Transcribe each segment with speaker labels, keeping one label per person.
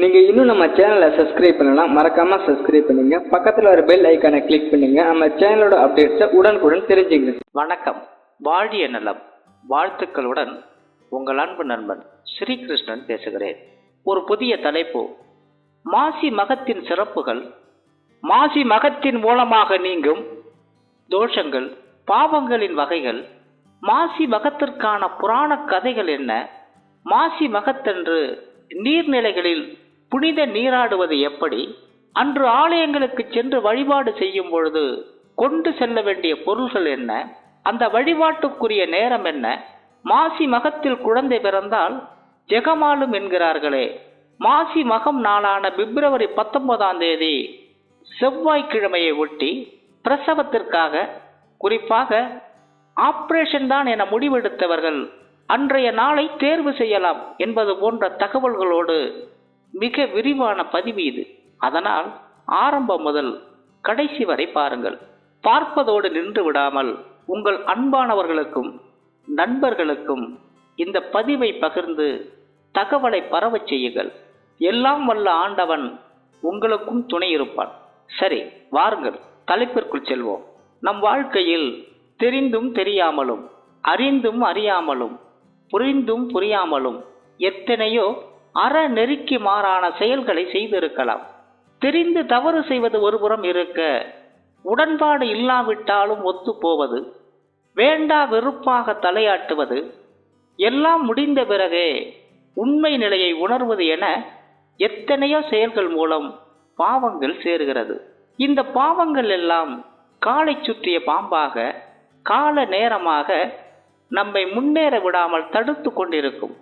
Speaker 1: நீங்கள் இன்னும் நம்ம சேனலை சப்ஸ்கிரைப் பண்ணலாம் மறக்காம சப்ஸ்கிரைப் பண்ணுங்க. பக்கத்தில் ஒரு பெல் ஐக்கானை கிளிக் பண்ணுங்க. நம்ம சேனலோட அப்டேட்ஸை உடனுக்குடன் தெரிஞ்சுங்க
Speaker 2: வணக்கம். வாழிய நலம். வாழ்த்துக்களுடன் உங்கள் அன்பு நண்பன் ஸ்ரீகிருஷ்ணன் பேசுகிறேன். ஒரு புதிய தலைப்பு. மாசி மகத்தின் சிறப்புகள். மாசி மகத்தின் மூலமாக நீங்கும் தோஷங்கள் பாவங்களின் வகைகள். மாசி மகத்திற்கான புராண கதைகள் என்ன? மாசி மகத்தன்று நீர்நிலைகளில் புனித நீராடுவது எப்படி? அன்று ஆலயங்களுக்கு சென்று வழிபாடு செய்யும் பொழுது கொண்டு செல்ல வேண்டிய பொருள்கள் என்ன? அந்த வழிபாட்டுக்குரிய நேரம் என்ன? மாசி மகத்தில் குழந்தை பிறந்தால் ஜெகமாலும் என்கிறார்களே. மாசி மகம் நாளான பிப்ரவரி பத்தொன்பதாம் தேதி செவ்வாய்க்கிழமையை ஒட்டி பிரசவத்திற்காக குறிப்பாக ஆப்ரேஷன் தான் என முடிவெடுத்தவர்கள் அன்றைய நாளை தேர்வு செய்யலாம் என்பது போன்ற தகவல்களோடு மிக விரிவான பதிவு இது. அதனால் ஆரம்பம் முதல் கடைசி வரை பாருங்கள். பார்ப்பதோடு நின்று விடாமல் உங்கள் அன்பானவர்களுக்கும் நண்பர்களுக்கும் இந்த பதிவை பகிர்ந்து தகவலை பரவச் செய்யுங்கள். எல்லாம் வல்ல ஆண்டவன் உங்களுக்கும் துணை இருப்பான். சரி வாருங்கள் தலைப்பிற்குள் செல்வோம். நம் வாழ்க்கையில் தெரிந்தும் தெரியாமலும் அறிந்தும் அறியாமலும் புரிந்தும் புரியாமலும் எத்தனையோ அற நெருக்கி மாறான செயல்களை செய்திருக்கலாம். தெரிந்து தவறு செய்வது ஒருபுறம் இருக்க உடன்பாடு இல்லாவிட்டாலும் ஒத்து போவது வேண்டா வெறுப்பாக தலையாட்டுவது எல்லாம் முடிந்த பிறகே உண்மை நிலையை உணர்வது என எத்தனையோ செயல்கள் மூலம் பாவங்கள் சேருகிறது. இந்த பாவங்கள் எல்லாம் காலை சுற்றிய பாம்பாக கால நேரமாக நம்மை முன்னேற விடாமல் தடுத்து கொண்டிருக்கும்.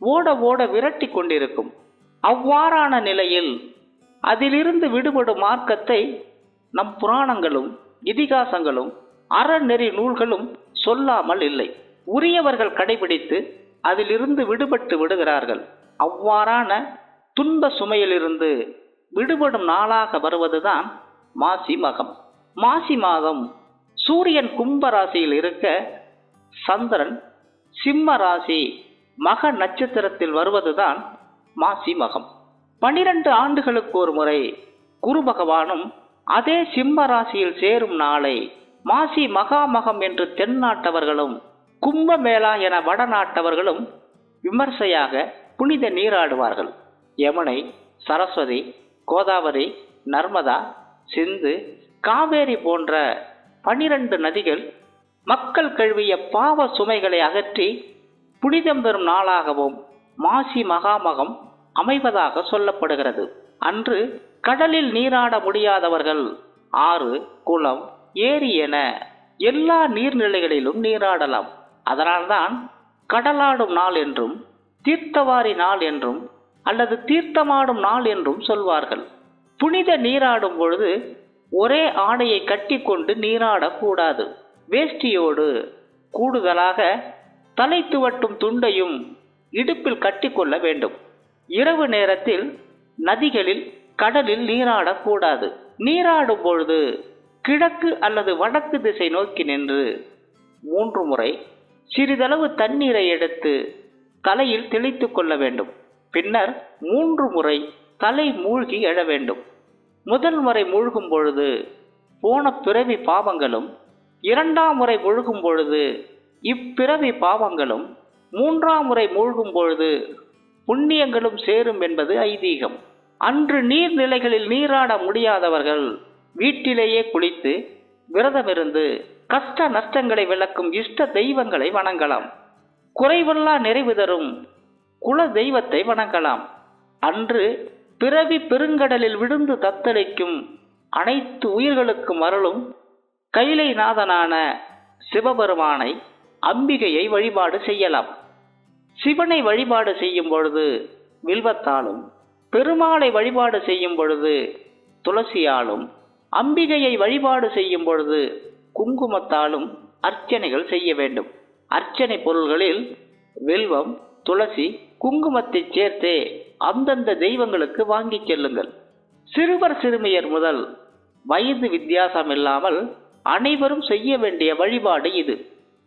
Speaker 2: ஓட ஓட விரட்டி கொண்டிருக்கும். அவ்வாறான நிலையில் அதிலிருந்து விடுபடும் மார்க்கத்தை நம் புராணங்களும் இதிகாசங்களும் அறநெறி நூல்களும் சொல்லாமல் இல்லை. உரியவர்கள் கடைபிடித்து அதிலிருந்து விடுபட்டு விடுகிறார்கள். அவ்வாறான துன்ப சுமையிலிருந்து விடுபடும் நாளாக வருவதுதான் மாசி மகம். மாசி மாதம் சூரியன் கும்ப ராசியில் இருக்க சந்திரன் சிம்ம ராசி மக நட்சத்திரத்தில் வருவதுதான் மாசி மகம். பனிரெண்டு ஆண்டுகளுக்கு ஒரு முறை குரு பகவானும் அதே சிம்ம ராசியில் சேரும் நாளை மாசி மகாமகம் என்று தென்னாட்டவர்களும் கும்பமேளா என வடநாட்டவர்களும் விமர்சையாக புனித நீராடுவார்கள். யமுனை சரஸ்வதி கோதாவரி நர்மதா சிந்து காவேரி போன்ற பனிரெண்டு நதிகள் மக்கள் கழுவிய பாவ சுமைகளை அகற்றி புனிதம் பெறும் நாளாகவும் மாசி மகாமகம் அமைவதாக சொல்லப்படுகிறது. அன்று கடலில் நீராட முடியாதவர்கள் ஆறு குளம் ஏரி என எல்லா நீர்நிலைகளிலும் நீராடலாம். அதனால்தான் கடலாடும் நாள் என்றும் தீர்த்தவாரி நாள் என்றும் அல்லது தீர்த்தமாடும் நாள் என்றும் சொல்வார்கள். புனித நீராடும் பொழுது ஒரே ஆடையை கட்டிக்கொண்டு நீராடக்கூடாது. வேஷ்டியோடு கூடுதலாக தலை துவட்டும் துண்டையும் இடுப்பில் கட்டிக்கொள்ள வேண்டும். இரவு நேரத்தில் நதிகளில் கடலில் நீராடக்கூடாது நீராடும் பொழுது கிழக்கு அல்லது வடக்கு திசை நோக்கி நின்று மூன்று முறை சிறிதளவு தண்ணீரை எடுத்து தலையில் தெளித்து கொள்ள வேண்டும். பின்னர் மூன்று முறை தலை மூழ்கி எழ வேண்டும். முதல் முறை மூழ்கும் பொழுது போன பிறவி பாவங்களும் இரண்டாம் முறை மூழ்கும் பொழுது இப்பிறவி பாவங்களும் மூன்றாம் முறை மூழ்கும் பொழுது புண்ணியங்களும் சேரும் என்பது ஐதீகம். அன்று நீர்நிலைகளில் நீராட முடியாதவர்கள் வீட்டிலேயே குளித்து விரதமிருந்து கஷ்ட நஷ்டங்களை விளக்கும் இஷ்ட தெய்வங்களை வணங்கலாம். குறைவல்லா நிறைவு தரும் குல தெய்வத்தை வணங்கலாம். அன்று பிறவி பெருங்கடலில் விழுந்து தத்தளிக்கும் அனைத்து உயிர்களுக்கும் அருளும் கைலைநாதனான சிவபெருமானை அம்பிகையை வழிபாடு செய்யலாம். சிவனை வழிபாடு செய்யும் பொழுது வில்வத்தாலும் பெருமாளை வழிபாடு செய்யும் பொழுது துளசியாலும் அம்பிகையை வழிபாடு செய்யும் பொழுது குங்குமத்தாலும் அர்ச்சனைகள் செய்ய வேண்டும். அர்ச்சனை பொருள்களில் வில்வம் துளசி குங்குமத்தை சேர்த்தே அந்தந்த தெய்வங்களுக்கு வாங்கிச் செல்லுங்கள். சிறுவர் சிறுமியர் முதல் வயது வித்தியாசம் இல்லாமல் அனைவரும் செய்ய வேண்டிய வழிபாடு இது.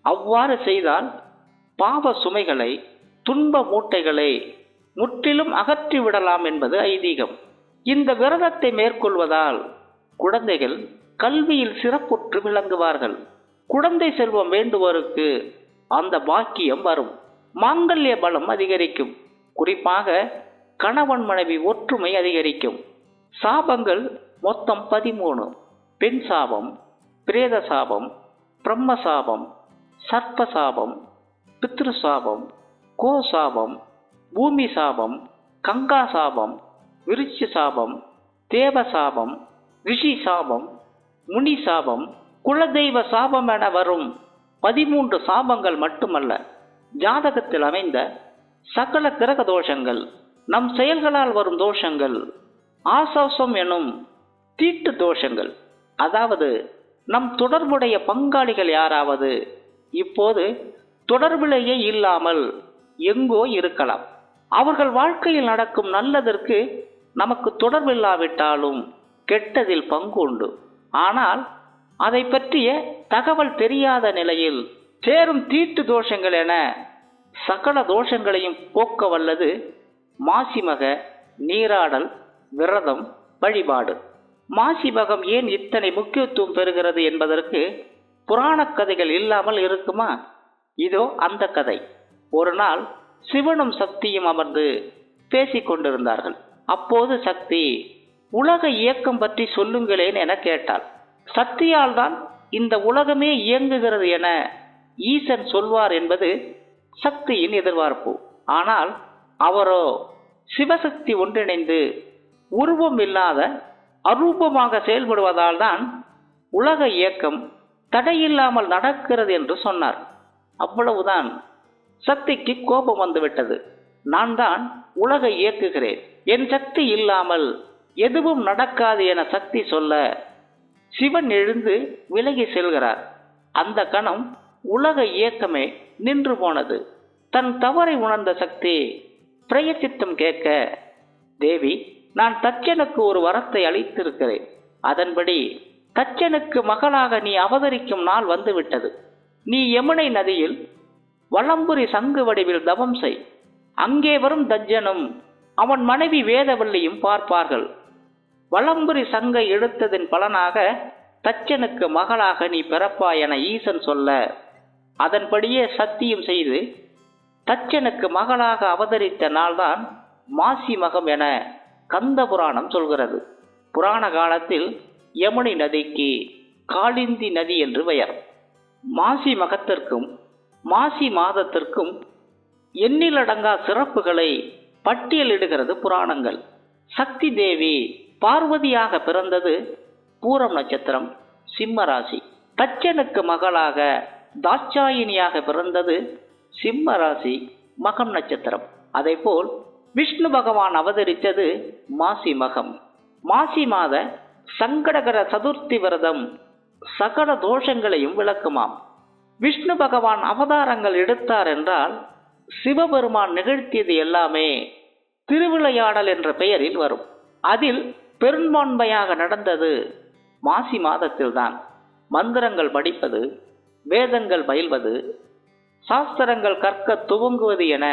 Speaker 2: அவ்வாறு செய்தால் பாவ சுமைகளை துன்ப மூட்டைகளை முற்றிலும் அகற்றி விடலாம் என்பது ஐதீகம். இந்த விரதத்தை மேற்கொள்வதால் குழந்தைகள் கல்வியில் சிறப்புற்று விளங்குவார்கள். குழந்தை செல்வம் வேண்டுவோருக்கு அந்த பாக்கியம் வரும். மாங்கல்ய பலம் அதிகரிக்கும். குறிப்பாக கணவன் மனைவி ஒற்றுமை அதிகரிக்கும். சாபங்கள் மொத்தம் பதிமூணு. பெண் சாபம் பிரேத சாபம் பிரம்ம சாபம் சர்ப்பசாபம் பித்ருசாபம் பித்ரு சாபம் கோ சாபம் பூமி சாபம் கங்கா சாபம் விருட்ச சாபம் தேவ சாபம் ரிஷி சாபம் முனி சாபம் குலதெய்வ சாபம் என வரும் பதிமூன்று சாபங்கள் மட்டுமல்ல ஜாதகத்தில் அமைந்த சகல கிரக தோஷங்கள் நம் செயல்களால் வரும் தோஷங்கள் ஆசாசம் எனும் தீட்டு தோஷங்கள் அதாவது நம் தொடர்புடைய பங்காளிகள் யாராவது இப்போது தொடர்பிலேயே இல்லாமல் எங்கோ இருக்கலாம். அவர்கள் வாழ்க்கையில் நடக்கும் நல்லதற்கு நமக்கு தொடர்பில்லாவிட்டாலும் கெட்டதில் பங்கு உண்டு. ஆனால் அதை பற்றிய தகவல் தெரியாத நிலையில் சேரும் தீட்டு தோஷங்கள் என சகல தோஷங்களையும் போக்க வல்லது மாசிமக நீராடல் விரதம் வழிபாடு. மாசிமகம் ஏன் இத்தனை முக்கியத்துவம் பெறுகிறது என்பதற்கு புராணக் கதைகள் இல்லாமல் இருக்குமா? இதோ அந்த கதை. ஒரு நாள் சிவனும் சக்தியும் அமர்ந்து பேசிக் கொண்டிருந்தார்கள். அப்போது சக்தி உலக இயக்கம் பற்றி சொல்லுங்களேன் என கேட்டாள். சக்தியால் தான் இந்த உலகமே இயங்குகிறது என ஈசன் சொல்வார் என்பது சக்தியின் எதிர்பார்ப்பு. ஆனால் அவரோ சிவசக்தி ஒன்றிணைந்து உருவம் இல்லாத அரூபமாக செயல்படுவதால் தான் உலக இயக்கம் தடையில்லாமல் நடக்கிறது என்று சொன்னார். அவ்வளவுதான். சக்திக்கு கோபம் வந்துவிட்டது. நான் தான் உலகை இயக்குகிறேன் என் சக்தி இல்லாமல் எதுவும் நடக்காது என சக்தி சொல்ல சிவன் எழுந்து விலகி செல்கிறார். அந்த கணம் உலக இயக்கமே நின்று போனது. தன் தவறை உணர்ந்த சக்தி பிரயச்சித்தம் கேட்க தேவி நான் தச்சனுக்கு ஒரு வரத்தை அளித்திருக்கிறேன். அதன்படி தச்சனுக்கு மகளாக நீ அவதரிக்கும் நாள் வந்துவிட்டது. நீ யமுனை நதியில் வளம்புரி சங்கு வடிவில் தவம் செய். அங்கே வரும் தஜ்ஜனும் அவன் மனைவி வேதவல்லியும் பார்ப்பார்கள். வளம்புரி சங்கை எடுத்ததின் பலனாக தச்சனுக்கு மகளாக நீ பிறப்பா என ஈசன் சொல்ல அதன்படியே சத்தியம் செய்து தச்சனுக்கு மகளாக அவதரித்த நாள்தான் மாசி மகம் என கந்த புராணம் சொல்கிறது. புராண காலத்தில் யமுனை நதிக்கு காளிந்தி நதி என்று பெயர். மாசி மகத்திற்கும் மாசி மாதத்திற்கும் எண்ணிலடங்கா சிறப்புகளை பட்டியலிடுகிறது புராணங்கள். சக்தி தேவி பார்வதியாக பிறந்தது பூரம் நட்சத்திரம் சிம்மராசி தச்சனுக்கு மகளாக தாட்சாயினியாக பிறந்தது சிம்மராசி மகம் நட்சத்திரம். அதேபோல் விஷ்ணு பகவான் அவதரித்தது மாசி மகம். மாசி மாத சங்கடகர சதுர்த்தி விரதம் சகல தோஷங்களையும் விளக்குமாம். விஷ்ணு பகவான் அவதாரங்கள் எடுத்தார் என்றால் சிவபெருமான் நிகழ்த்தியது எல்லாமே திருவிளையாடல் என்ற பெயரில் வரும். அதில் பெரும்பான்மையாக நடந்தது மாசி மாதத்தில்தான். மந்திரங்கள் படிப்பது வேதங்கள் பயில்வது சாஸ்திரங்கள் கற்க துவங்குவது என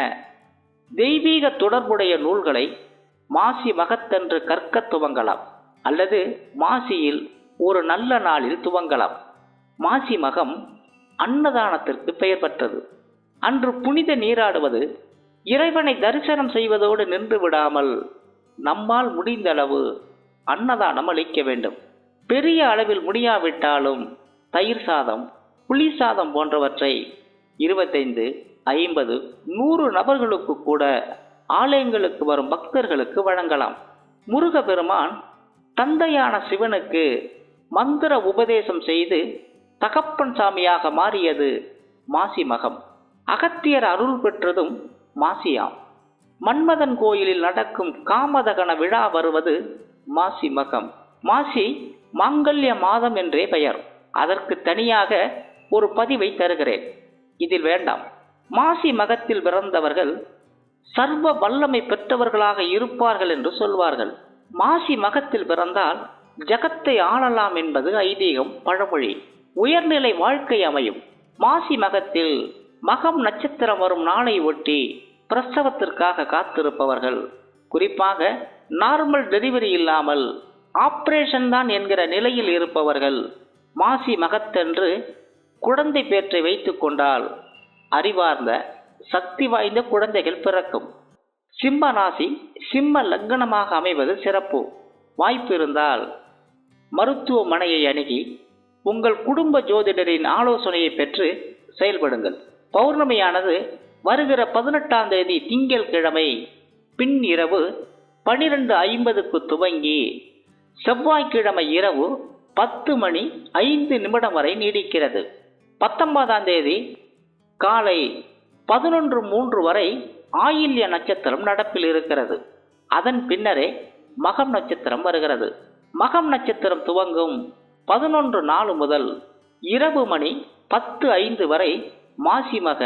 Speaker 2: தெய்வீக தொடர்புடைய நூல்களை மாசி மகத்தன்று கற்க துவங்கலாம். அல்லது மாசியில் ஒரு நல்ல நாளில் துவங்கலாம். மாசி மகம் அன்னதானத்திற்கு பெயர் பெற்றது. அன்று புனித நீராடுவது இறைவனை தரிசனம் செய்வதோடு நின்று விடாமல் நம்மால் முடிந்தளவு அன்னதானம் அளிக்க வேண்டும். பெரிய அளவில் முடியாவிட்டாலும் தயிர் சாதம் புளி சாதம் போன்றவற்றை இருபத்தைந்து ஐம்பது நூறு நபர்களுக்கு கூட ஆலயங்களுக்கு வரும் பக்தர்களுக்கு வழங்கலாம். முருகபெருமான் தந்தையான சிவனுக்கு மந்திர உபதேசம் செய்து தகப்பன் சாமியாக மாறியது மாசி மகம். அகத்தியர் அருள் பெற்றதும் மாசியாம். மன்மதன் கோயிலில் நடக்கும் காமதகன விழா வருவது மாசி மகம். மாசி மாங்கல்ய மாதம் என்றே பெயர். அதற்கு தனியாக ஒரு பதிவை தருகிறேன். இதில் வேண்டாம். மாசி மகத்தில் பிறந்தவர்கள் சர்வ வல்லமை பெற்றவர்களாக இருப்பார்கள் என்று சொல்வார்கள். மாசி மகத்தில் பிறந்தால் ஜகத்தை ஆளலாம் என்பது ஐதீகம் பழமொழி. உயர்நிலை வாழ்க்கை அமையும். மாசி மகத்தில் மகம் நட்சத்திரம் வரும் நாளை ஒட்டி பிரசவத்திற்காக காத்திருப்பவர்கள். குறிப்பாக நார்மல் டெலிவரி இல்லாமல் ஆப்ரேஷன் தான் என்கிற நிலையில் இருப்பவர்கள். மாசி மகத்தன்று குழந்தை பேற்றை வைத்துக்கொண்டால் அறிவார்ந்த சக்தி வாய்ந்த குழந்தைகள் பிறக்கும். சிம்ம ராசி சிம்ம லக்னமாக அமைவது சிறப்பு. வாய்ப்பு இருந்தால் மருத்துவமனையை அணுகி உங்கள் குடும்ப ஜோதிடரின் ஆலோசனையை பெற்று செயல்படுங்கள். பௌர்ணமியானது வருகிற பதினெட்டாம் தேதி திங்கள் கிழமை பின் இரவு பனிரெண்டு ஐம்பதுக்கு துவங்கி செவ்வாய்க்கிழமை இரவு பத்து மணி ஐந்து நிமிடம் வரை நீடிக்கிறது. பத்தொன்பதாம் தேதி காலை பதினொன்று மூன்று வரை ஆயில்ய நட்சத்திரம் நடப்பில் இருக்கிறது. அதன் பின்னரே மகம் நட்சத்திரம் வருகிறது. மகம் நட்சத்திரம் துவங்கும் பதினொன்று நாலு முதல் இரவு மணி பத்து ஐந்து வரை மாசிமக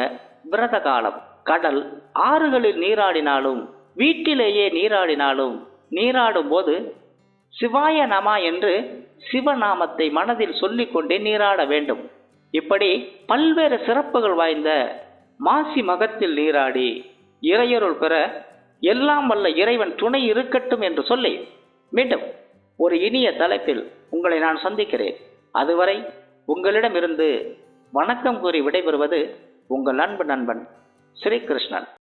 Speaker 2: விரத காலம் கடல் ஆறுகளில் நீராடினாலும் வீட்டிலேயே நீராடினாலும் நீராடும் போது சிவாய நமா என்று சிவநாமத்தை மனதில் சொல்லிக்கொண்டே நீராட வேண்டும். இப்படி பல்வேறு சிறப்புகள் வாய்ந்த மாசி மகத்தில் நீராடி இறையருள் பெற எல்லாம் வல்ல இறைவன் துணை இருக்கட்டும் என்று சொல்லி மீண்டும் ஒரு இனிய தலைப்பில் உங்களை நான் சந்திக்கிறேன். அதுவரை உங்களிடமிருந்து வணக்கம் கூறி விடைபெறுவது உங்கள் அன்பு நண்பன் ஸ்ரீகிருஷ்ணன்.